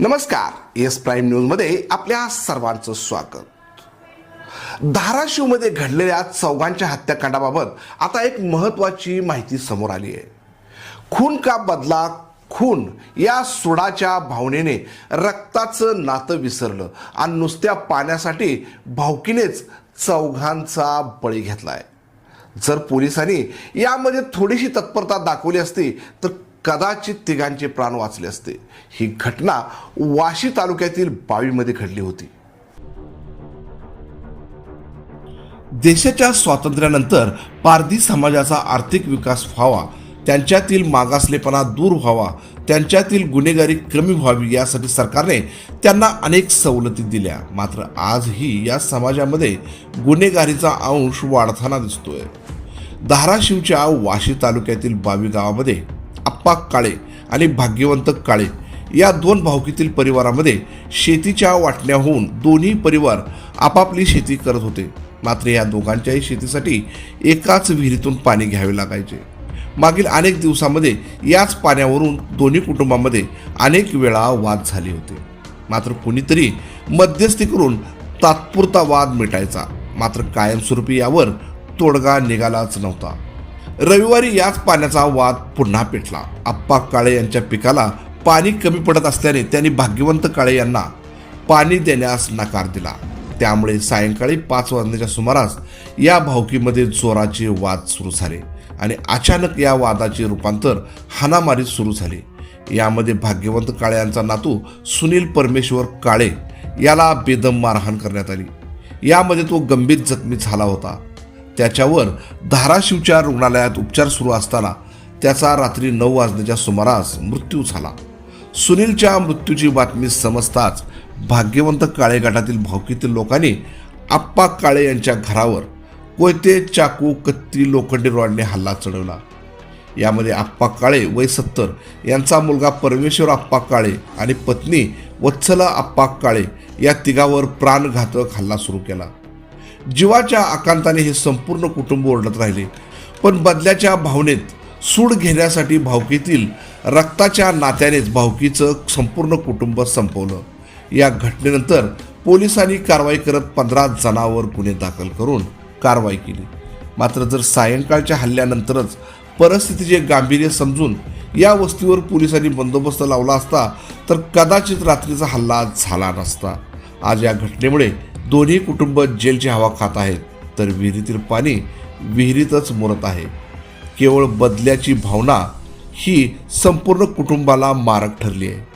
नमस्कार S prime न्यूजमध्ये आपल्या सर्वांचं स्वागत. धाराशिवमध्ये घडलेल्या चौघांच्या हत्याकांडाबाबत आता एक महत्त्वाची माहिती समोर आली आहे. खून का बदला खून या सुडाच्या भावनेने रक्ताचं नातं विसरलं आणि नुसत्या पाण्यासाठी भावकीनेच चौघांचा बळी घेतलाय. जर पोलिसांनी यामध्ये थोडीशी तत्परता दाखवली असती तर कदाचित तिघांचे प्राण वाचले असते. ही घटना वाशी तालुक्यातील बावीमध्ये घडली होती. देशाच्या स्वातंत्र्यानंतर पारधी समाजाचा आर्थिक विकास व्हावा त्यांच्यातील मागासलेपणा दूर व्हावा त्यांच्यातील गुन्हेगारी कमी व्हावी यासाठी सरकारने त्यांना अनेक सवलती दिल्या. मात्र आजही या समाजामध्ये गुन्हेगारीचा अंश वाढताना दिसतोय. धाराशिवच्या वाशी तालुक्यातील बावी गावामध्ये आप्पा काळे आणि भाग्यवंत काळे या दोन भावकीतील परिवारामध्ये शेतीच्या वाटण्या होऊन दोन्ही परिवार आपापली शेती करत होते. मात्र या दोघांच्याही शेतीसाठी एकाच विहिरीतून पाणी घ्यावे लागायचे. मागील अनेक दिवसामध्ये याच पाण्यावरून दोन्ही कुटुंबामध्ये अनेक वेळा वाद झाले होते. मात्र कुणीतरी मध्यस्थी करून तात्पुरता वाद मिटायचा. मात्र कायमस्वरूपी यावर तोडगा निघालाच नव्हता. रविवारी याच पाण्याचा वाद पुन्हा पेटला. आप्पा काळे यांच्या पिकाला पाणी कमी पडत असल्याने त्यांनी भाग्यवंत काळे यांना पाणी देण्यास नकार दिला. त्यामुळे सायंकाळी पाच वाजण्याच्या सुमारास या भावकीमध्ये जोराचे वाद सुरू झाले आणि अचानक या वादाचे रूपांतर हाणामारीत सुरू झाले. यामध्ये भाग्यवंत काळे यांचा नातू सुनील परमेश्वर काळे याला बेदम मारहाण करण्यात आली. यामध्ये तो गंभीर जखमी झाला होता. त्याच्यावर धाराशिवच्या रुग्णालयात उपचार सुरू असताना त्याचा रात्री नऊ वाजण्याच्या सुमारास मृत्यू झाला. सुनीलच्या मृत्यूची बातमी समजताच भाग्यवंत काळे गटातील भावकीतील लोकांनी आप्पा काळे यांच्या घरावर कोयते चाकू कत्ती लोखंडी रॉडने हल्ला चढवला. यामध्ये आप्पा काळे वय सत्तर यांचा मुलगा परमेश्वर आप्पा काळे आणि पत्नी वत्सला आप्पा काळे या तिघावर प्राणघातक हल्ला सुरू केला. जीवाच्या आकांताने हे संपूर्ण कुटुंब ओरडत राहिले. पण बदल्याच्या भावनेत सूड घेण्यासाठी भावकीतील रक्ताच्या नात्यानेच भावकीचं संपूर्ण कुटुंब संपवलं. या घटनेनंतर पोलिसांनी कारवाई करत पंधरा जणांवर गुन्हे दाखल करून कारवाई केली. मात्र जर सायंकाळच्या हल्ल्यानंतरच परिस्थितीचे गांभीर्य समजून या वस्तीवर पोलिसांनी बंदोबस्त लावला असता तर कदाचित रात्रीचा हल्ला झाला नसता. आज या घटनेमुळे दोन्ही कुटुंब जेलची हवा खात आहेत तर विहिरीतील पाणी विहिरीतच मुरत आहे. केवळ बदल्याची भावना ही संपूर्ण कुटुंबाला मारक ठरली आहे.